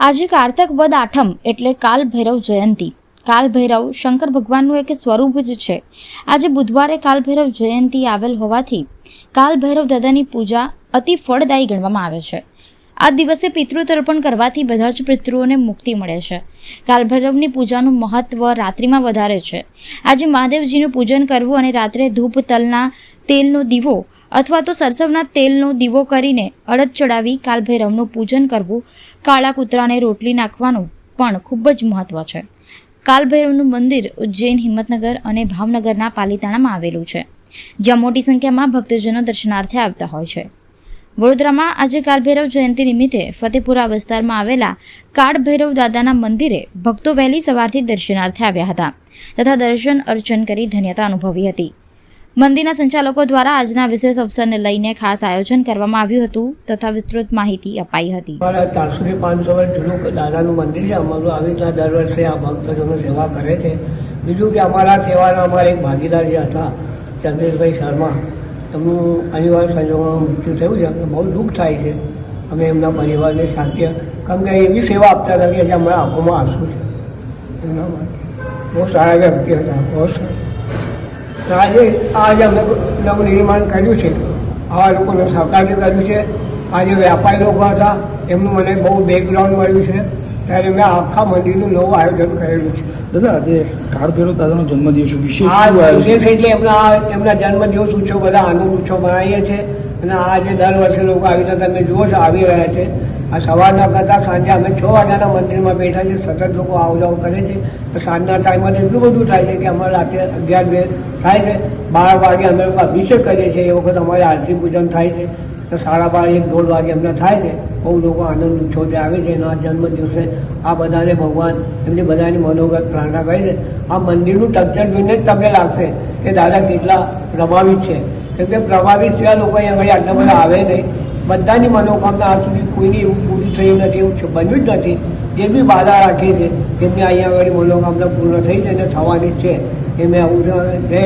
આજે કારતક વદ આઠમ એટલે કાલ ભૈરવ જયંતી. કાલ ભૈરવ શંકર ભગવાનનું એક સ્વરૂપ જ છે. આજે બુધવારે કાલ ભૈરવ જયંતી આવેલ હોવાથી કાલ ભૈરવ દાદાની પૂજા અતિ ફળદાયી ગણવામાં આવે છે. આ દિવસે પિતૃતર્પણ કરવાથી બધા જ પિતૃઓને મુક્તિ મળે છે. કાલભૈરવની પૂજાનું મહત્ત્વ રાત્રિમાં વધારે છે. આજે મહાદેવજીનું પૂજન કરવું અને રાત્રે ધૂપ, તલના તેલનો દીવો અથવા તો સરસવના તેલનો દીવો કરીને અડદ ચડાવી કાલભૈરવનું પૂજન કરવું, કાળા કૂતરાને રોટલી નાખવાનું પણ ખૂબ જ મહત્વ છે. કાલભૈરવનું મંદિર ઉજ્જૈન, હિંમતનગર અને ભાવનગરના પાલીતાણામાં આવેલું છે, જ્યાં મોટી સંખ્યામાં ભક્તજનો દર્શનાર્થે આવતા હોય છે. વડોદરામાં આજે કાલભૈરવ જયંતિ નિમિત્તે ફતેપુરા વિસ્તારમાં આવેલા કાળભૈરવ દાદાના મંદિરે ભક્તો વહેલી સવારથી દર્શનાર્થે આવ્યા હતા તથા દર્શન અર્ચન કરી ધન્યતા અનુભવી હતી. મંદિરના સંચાલકો દ્વારા આજના વિશેષ અવસરને લઈને ખાસ આયોજન કરવામાં આવ્યું હતું તથા વિસ્તૃત માહિતી અપાઈ હતી. ચારસોથી પાંચસો વર્ષ દાદાનું મંદિર છે. અમારું આવી રીતના દર વર્ષે આ ભક્તજનો સેવા કરે છે. બીજું કે અમારા સેવાના અમારા એક ભાગીદાર જે હતા ચંદ્રેશભાઈ શર્મા, એમનું અનિવાર્ય સંજોગોમાં મૃત્યુ થયું છે. અમને બહુ દુઃખ થાય છે. અમે એમના પરિવારને શાંતિ કારણ કે એવી સેવા આપતા હતા કે અમારા આંખોમાં આંસુ છે. એમના માટે બહુ સારા વ્યક્તિ હતા. બહુ સારા. આજે આજે અમે નવનિર્માણ કર્યું છે આવા લોકોને સહકાર્ય કર્યું છે. આજે વ્યાપારી લોકો હતા એમનું મને બહુ બેકગ્રાઉન્ડ મળ્યું છે. ત્યારે મેં આખા મંદિરનું નવું આયોજન કરેલું છે. દાદા આજે કાળભૈરવ દાદાનો જન્મદિવસ વિશેષ આ વિશેષ એટલે એમના એમના જન્મદિવસ ઉત્સવ બધા આનંદ ઉત્સવ મનાવીએ છીએ. અને આ જે દર વર્ષે લોકો આવી રીતે તમે જુઓ છો આવી રહ્યા છે. આ સવારના કરતાં સાંજે અમે છ વાગ્યાના મંદિરમાં બેઠા છીએ. સતત લોકો આવ જાવ કરે છે. સાંજના ટાઈમમાં એટલું બધું થાય છે કે અમારે રાત્રે અગિયાર બે થાય છે. બાર વાગે અમે લોકો અભિષેક કરીએ છીએ. એ વખત અમારે આરતી પૂજન થાય છે. તો સાડા બાર એક દોઢ વાગે એમને થાય છે. બહુ લોકો આનંદ ઉછોતે આવે છે. એના જન્મ દિવસે આ બધાને ભગવાન એમની બધાની મનોગત પ્રાર્થના કરે છે. આ મંદિરનું ટક્ચર જોઈને જ તમને લાગશે કે દાદા કેટલા પ્રભાવિત છે. કેમ કે પ્રભાવિત સિવાય લોકો અહીં આગળ આટલા બધા આવે નહીં. બધાની મનોકામના આજ સુધી કોઈની એવું પૂરી થઈ નથી, એવું બન્યું જ નથી. જે બી બાધા રાખી છે, એમની અહીંયા આગળ મનોકામના પૂર્ણ થઈ છે અને થવાની છે. એ મેં આવું જય